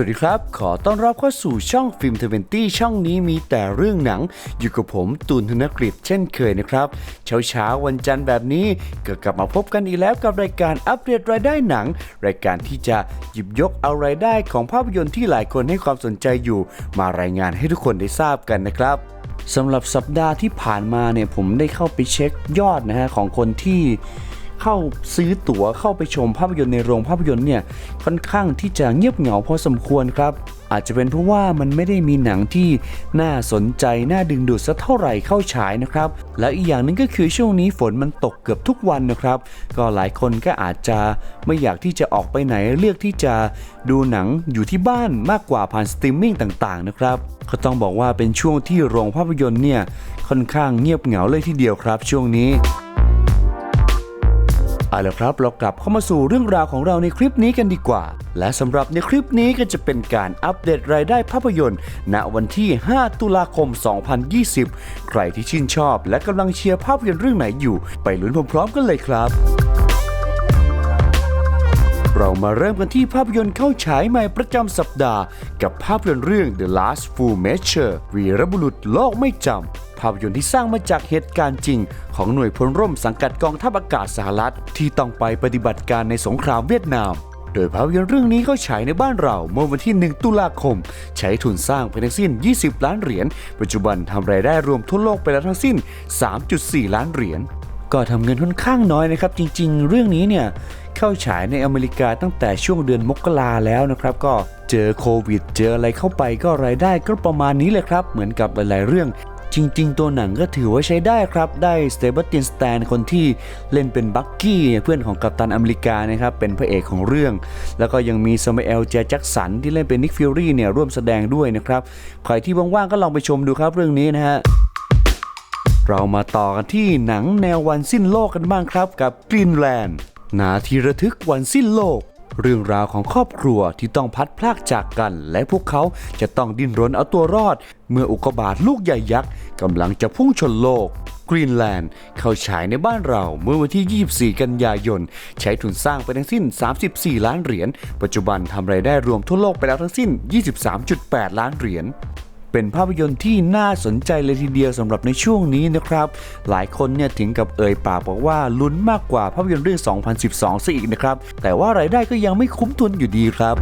วัสดีครับ ขอต้อนรับเข้าสู่ช่องฟิล์มเทเวนตี้ช่องนี้มีแต่เรื่องหนัง อยู่กับผมตูนธนกฤษเช่นเคยนะครับ เช้าเช้าวันจันทร์แบบนี้ก็กลับมาพบกันอีกแล้วกับรายการอัปเดตรายได้หนัง รายการที่จะหยิบยกเอารายได้ของภาพยนตร์ที่หลายคนให้ความสนใจอยู่ มารายงานให้ทุกคนได้ทราบกันนะครับสำหรับสัปดาห์ที่ผ่านมาเนี่ยผมได้เข้าไปเช็คยอดนะฮะของคนที่ เข้าซื้อตั๋วเข้าไปชมภาพยนตร์ในโรงภาพยนตร์เนี่ยค่อนข้างที่จะเงียบเหงาพอสมควรครับ อาจจะเป็นเพราะว่ามันไม่ได้มีหนังที่น่าสนใจ น่าดึงดูดสักเท่าไหร่เข้าฉายนะครับ แล้วอีกอย่างหนึงก็คือช่วงนี้ฝนมันตกเกือบทุกวันนะครับ ก็หลายคนก็อาจจะไม่อยากที่จะออกไปไหนเลือกที่จะดูหนังอยู่ที่บ้านมากกว่าผ่านสตรีมมิ่งต่างๆนะครับก็ต้องบอกว่าเป็นช่วงที่โรงภาพยนตร์เนี่ยค่อนข้างเงียบเหงาเลยทีเดียวครับ ช่วงนี้ เอาละครับเรากลับเข้ามาสู่เรื่องราวของเราในคลิปนี้กันดีกว่า และสำหรับในคลิปนี้ก็จะเป็นการอัปเดตรายได้ภาพยนตร์ ณวันที่ 5 ตุลาคม 2020 ใครที่ชื่นชอบ และกำลังเชียร์ภาพยนตร์เรื่องไหนอยู่ ไปลุ้นพร้อมๆกันเลยครับเรามาเริ่มกันที่ภาพยนตร์เข้าฉายใหม่ประจำสัปดาห์ กับภาพยนตร์เรื่อง The Last Full Measure วีรบุรุษโลกไม่จำ ภาพยนตร์ที่สร้างมาจากเหตุการณ์จริง ของหน่วยพลร่มสังกัดกองทัพอากาศสหรัฐ ที่ต้องไปปฏิบัติการในสงครามเวียดนาม โดยภาพยนตร์เรื่องนี้เข้าฉายในบ้านเราเมื่อวันที่ 1 ตุลาคม ใช้ทุนสร้างไปทั้งสิ้น 20 ล้านเหรียญ ปัจจุบันทำรายได้รวมทั่วโลกไปแล้วทั้งสิ้น 3.4 ล้านเหรียญก็ทำเงินค่อนข้างน้อยนะครับ จริง ๆ เรื่องนี้เนี่ยเข้าฉายในอเมริกาตั้งแต่ช่วงเดือนมกราแล้วนะครับ ก็เจอโควิด เจออะไรเข้าไปก็รายได้ก็ประมาณนี้เลยครับ เหมือนกับหลายๆเรื่อง จริง ๆ ตัวหนังก็ถือว่าใช้ได้ครับ ได้สเตเบ t ตินสแตนคนที่เล่นเป็นบักกี้เพื่อนของกัปตันอเมริกานะครับ เป็นพระเอกของเรื่อง แล้วก็ยังมีสมัยเอลเจแจ็กสันที่เล่นเป็นนิกฟิลลี่เนี่ยร่วมแสดงด้วยนะครับ ใครที่ว่างๆก็ลองไปชมดูครับเรื่องนี้นะฮะเรามาต่อกันที่หนังแนววันสิ้นโลกกันบ้างครับกับกรีนแลนด์นาทีระทึกวันสิ้นโลก เรื่องราวของครอบครัวที่ต้องพัดพลากจากกัน และพวกเขาจะต้องดิ้นรนเอาตัวรอด เมื่ออุกกาบาตลูกใหญ่ยักษ์กำลังจะพุ่งชนโลกกรีนแลนด์เข้าฉายในบ้านเราเมื่อวันที่ 24 กันยายน ใช้ทุนสร้างไปทั้งสิ้น 34 ล้านเหรียญ ปัจจุบันทำรายได้รวมทั่วโลกไปแล้วทั้งสิ้น 23.8 ล้านเหรียญ เป็นภาพยนตร์ที่น่าสนใจเลยทีเดียวสำหรับในช่วงนี้นะครับ หลายคนเนี่ยถึงกับเอ่ยปากบอกว่าลุ้นมากกว่าภาพยนตร์เรื่อง 2012ซะอีกนะครับ แต่ว่ารายได้ก็ยังไม่คุ้มทุนอยู่ดีครับ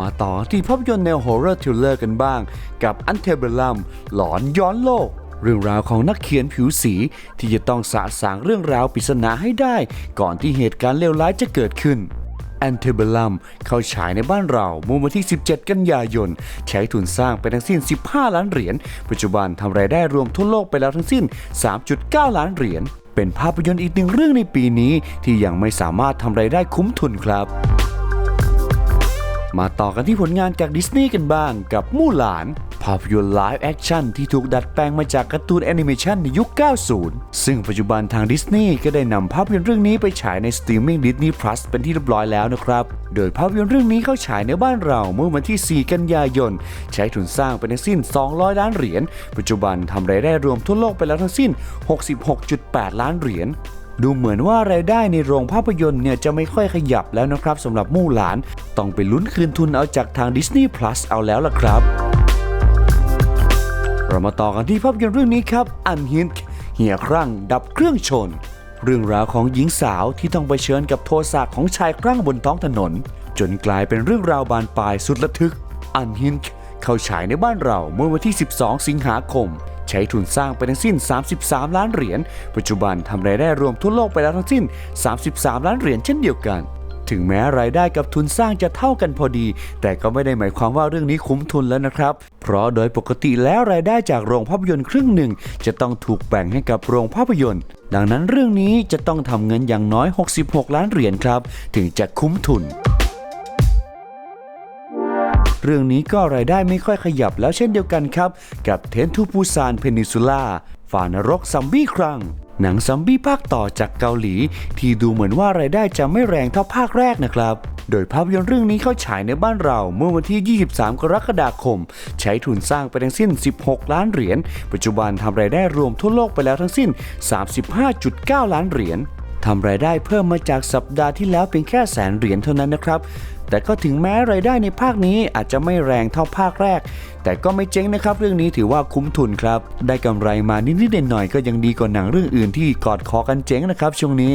มาต่อที่ภาพยนตร์แนว Horror Thriller กันบ้าง กับ a n t e b e l l u m หลอนย้อนโลก เรื่องราวของนักเขียนผิวสี ที่จะต้องสะสางเรื่องราวปริศนาให้ได้ ก่อนที่เหตุการณ์เลวร้ายจะเกิดขึ้น a n t e b e l l u m เข้าฉายในบ้านเราเมื่อวันที่ 17 กันยายน ใช้ทุนสร้างไปทั้งสิ้น 15 ล้านเหรียญ ปัจจุบันทำรายได้รวมทั่วโลกไปแล้วทั้งสิ้น 3.9 ล้านเหรียญ เป็นภาพยนตร์อีกหนึ่งเรื่องในปีนี้ที่ยังไม่สามารถทำรายได้คุ้มทุนครับมาต่อกันที่ผลงานจากดิสนีย์กันบ้างกับมู่หลาน ภาพยนตร์ไลฟ์แอคชั่นที่ถูกดัดแปลงมาจากการ์ตูนแอนิเมชันในยุค 90 ซึ่งปัจจุบันทางดิสนีย์ก็ได้นำภาพยนตร์เรื่องนี้ไปฉายในสตรีมมิ่งดิสนีย์พลัสเป็นที่เรียบร้อยแล้วนะครับ โดยภาพยนตร์เรื่องนี้เข้าฉายในบ้านเราเมื่อวันที่ 4 กันยายน ใช้ทุนสร้างไปทั้งสิ้น 200 ล้านเหรียญ ปัจจุบันทำรายได้รวมทั่วโลกไปแล้วทั้งสิ้น 66.8 ล้านเหรียญดูเหมือนว่ารายได้ในโรงภาพยนตร์เนี่ยจะไม่ค่อยขยับแล้วนะครับสำหรับมู่หลาน ต้องไปลุ้นคืนทุนเอาจากทาง Disney Plus เอาแล้วล่ะครับ เรามาต่อกันที่ภาพยนตร์เรื่องนี้ครับอันฮินเหี่ยครั่งดับเครื่องชน เรื่องราวของหญิงสาวที่ต้องไปเชิญกับโทสะของชายครั่งบนท้องถนน จนกลายเป็นเรื่องราวบานปลายสุดระทึก อันฮินเข้าฉายในบ้านเราเมื่อวันที่ 12 สิงหาคม ใช้ทุนสร้างไปทั้งสิ้น 33 ล้านเหรียญ ปัจจุบันทำรายได้รวมทั่วโลกไปแล้วทั้งสิ้น 33 ล้านเหรียญเช่นเดียวกันถึงแม้รายได้กับทุนสร้างจะเท่ากันพอดี แต่ก็ไม่ได้หมายความว่าเรื่องนี้คุ้มทุนแล้วนะครับ เพราะโดยปกติแล้วรายได้จากโรงภาพยนตร์ครึ่งหนึ่ง จะต้องถูกแบ่งให้กับโรงภาพยนตร์ ดังนั้นเรื่องนี้จะต้องทำเงินอย่างน้อย 66 ล้านเหรียญครับ ถึงจะคุ้มทุนเรื่องนี้ก็รายได้ไม่ค่อยขยับแล้วเช่นเดียวกันครับ กับเทนทูปูซานเพนิซูล่าฝ่านรกซัมบี้ครั้งหนังซัมบี้ภาคต่อจากเกาหลี ที่ดูเหมือนว่ารายได้จะไม่แรงเท่าภาคแรกนะครับ โดยภาพยนตร์เรื่องนี้เข้าฉายในบ้านเราเมื่อวันที่ 23 กรกฎาคม ใช้ทุนสร้างไปทั้งสิ้น 16 ล้านเหรียญ ปัจจุบันทำรายได้รวมทั่วโลกไปแล้วทั้งสิ้น 35.9 ล้านเหรียญทำรายได้เพิ่มมาจากสัปดาห์ที่แล้วเพียงแค่แสนเหรียญเท่านั้นนะครับ แต่ก็ถึงแม้รายได้ในภาคนี้อาจจะไม่แรงเท่าภาคแรก แต่ก็ไม่เจ๊งนะครับ เรื่องนี้ถือว่าคุ้มทุนครับ ได้กำไรมานิดๆหน่อยๆก็ยังดีกว่าหนังเรื่องอื่นที่กอดคอกันเจ๊งนะครับช่วงนี้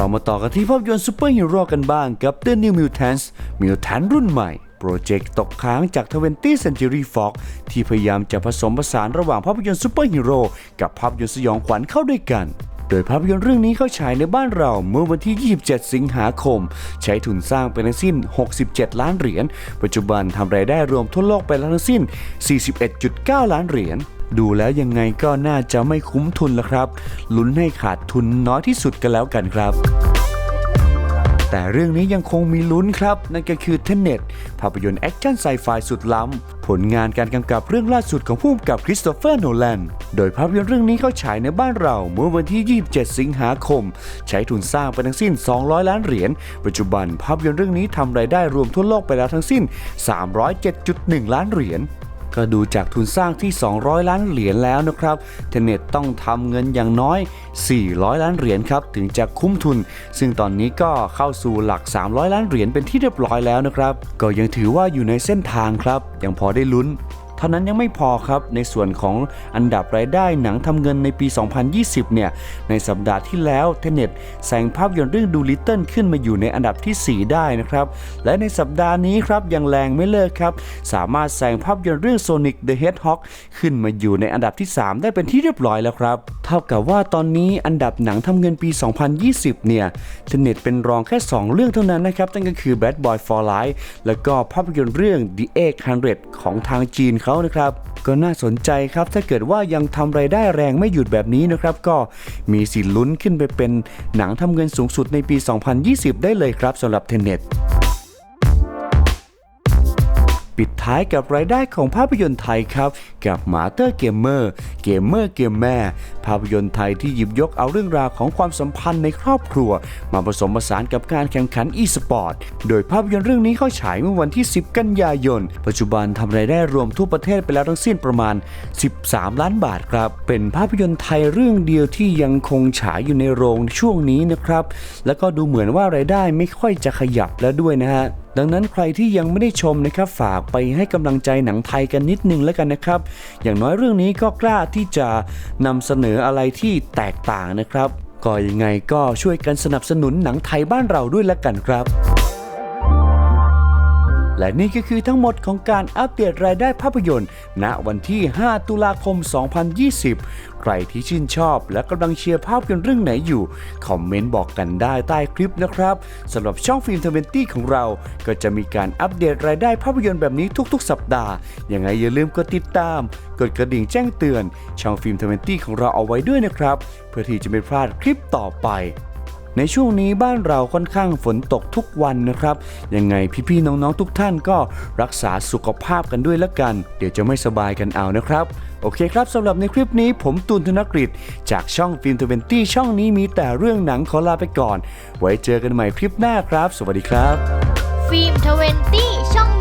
เรามาต่อกันที่ภาพยนตร์ซูเปอร์ฮีโร่กันบ้างกับ The New Mutants Mutant รุ่นใหม่โปรเจกต์ตกค้างจาก 20th Century Fox ที่พยายามจะผสมผสานระหว่างภาพยนตร์ซูเปอร์ฮีโร่กับภาพยนตร์สยองขวัญเข้าด้วยกัน โดยภาพยนตร์เรื่องนี้เข้าฉายในบ้านเราเมื่อวันที่ 27 สิงหาคม ใช้ทุนสร้างไปทั้งสิ้น 67 ล้านเหรียญ ปัจจุบันทำรายได้รวมทั่วโลกไปแล้วทั้งสิ้น 41.9 ล้านเหรียญ ดูแล้วยังไงก็น่าจะไม่คุ้มทุนละครับ ลุ้นให้ขาดทุนน้อยที่สุดกันแล้วกันครับ แต่เรื่องนี้ยังคงมีลุ้นครับ นั่นก็คือเทนเน็ตภาพยนตร์แอคชั่นไซไฟสุดล้ำ ผลงานการกำกับเรื่องล่าสุดของผู้กำกับคริสโตเฟอร์โนแลนโดยภาพยนตร์เรื่องนี้เข้าฉายในบ้านเราเมื่อวันที่ 27 สิงหาคม ใช้ทุนสร้างไปทั้งสิ้น 200 ล้านเหรียญ ปัจจุบันภาพยนตร์เรื่องนี้ทำรายได้รวมทั่วโลกไปแล้วทั้งสิ้น 307.1 ล้านเหรียญ ก็ดูจากทุนสร้างที่ 200 ล้านเหรียญแล้วนะครับเทเน็ตต้องทำเงินอย่างน้อย 400 ล้านเหรียญครับถึงจะคุ้มทุน ซึ่งตอนนี้ก็เข้าสู่หลัก 300 ล้านเหรียญเป็นที่เรียบร้อยแล้วนะครับ ก็ยังถือว่าอยู่ในเส้นทางครับยังพอได้ลุ้น เท่านั้นยังไม่พอครับ ในส่วนของอันดับรายได้หนังทำเงินในปี 2020 เนี่ย ในสัปดาห์ที่แล้วเทเน็ตแซงภาพยนตร์เรื่องดูลิตเติ้ลขึ้นมาอยู่ในอันดับที่ 4 ได้นะครับ และในสัปดาห์นี้ครับยังแรงไม่เลิกครับ สามารถแซงภาพยนตร์เรื่อง Sonic the Hedgehog ขึ้นมาอยู่ในอันดับที่ 3 ได้เป็นที่เรียบร้อยแล้วครับ เท่ากับว่าตอนนี้อันดับหนังทำเงินปี 2020 เนี่ยเทเน็ตเป็นรองแค่ 2 เรื่องเท่านั้นนะครับนั่นก็คือ Bad Boy for Life แล้วก็ภาพยนตร์เรื่อง The 800 ของทางจีนครับเขานะครับ ก็น่าสนใจครับถ้าเกิดว่ายังทำไรายได้แรงไม่หยุดแบบนี้นะครับ ก็มีสิทธิ์ลุ้นขึ้นไปเป็นหนังทำเงินสูงสุดในปี 2020 ได้เลยครับสำหรับเทเน็ต ปิดท้ายกับรายได้ของภาพยนตร์ไทยครับ กับหมาเตอร์เกมเมอร์เกมเมอร์เกมแม่ ภาพยนตร์ไทยที่หยิบยกเอาเรื่องราวของความสัมพันธ์ในครอบครัว มาผสมผสานกับการแข่งขันอีสปอร์ตโดยภาพยนตร์เรื่องนี้เข้าฉายเมื่อวันที่ 10 กันยายน ปัจจุบันทำรายได้รวมทั่วประเทศไปแล้วทั้งสิ้นประมาณ 13 ล้านบาทครับ เป็นภาพยนตร์ไทยเรื่องเดียวที่ยังคงฉายอยู่ในโรงช่วงนี้นะครับ แล้วก็ดูเหมือนว่ารายได้ไม่ค่อยจะขยับแล้วด้วยนะฮะดังนั้นใครที่ยังไม่ได้ชมนะครับฝากไปให้กำลังใจหนังไทยกันนิดนึงแล้วกันนะครับ อย่างน้อยเรื่องนี้ก็กล้าที่จะนำเสนออะไรที่แตกต่างนะครับก็ยังไงก็ช่วยกันสนับสนุนหนังไทยบ้านเราด้วยละกันครับ และนี่ก็คือทั้งหมดของการอัปเดตรายได้ภาพยนตร์ ณวันที่ 5 ตุลาคม 2020 ใครที่ชื่นชอบและกำลังเชียร์ภาพยนตร์เรื่องไหนอยู่ คอมเมนต์บอกกันได้ใต้คลิปนะครับสำหรับช่องฟิล์มทเวนตี้ของเรา ก็จะมีการอัปเดตรายได้ภาพยนตร์แบบนี้ทุกๆ สัปดาห์ ยังไงอย่าลืมกดติดตาม กดกระดิ่งแจ้งเตือน ช่องฟิล์มทเวนตี้ของเราเอาไว้ด้วยนะครับ เพื่อที่จะไม่พลาดคลิปต่อไป ในช่วงนี้บ้านเราค่อนข้างฝนตกทุกวันนะครับ ยังไงพี่ๆน้องๆทุกท่านก็รักษาสุขภาพกันด้วยละกัน เดี๋ยวจะไม่สบายกันเอานะครับ โอเคครับสำหรับในคลิปนี้ผมตูนธนกฤษจากช่องฟิล์มทเวนตี้ช่องนี้มีแต่เรื่องหนังขอลาไปก่อน ไว้เจอกันใหม่คลิปหน้าครับ สวัสดีครับ ฟิล์มทเวนตี้ช่อง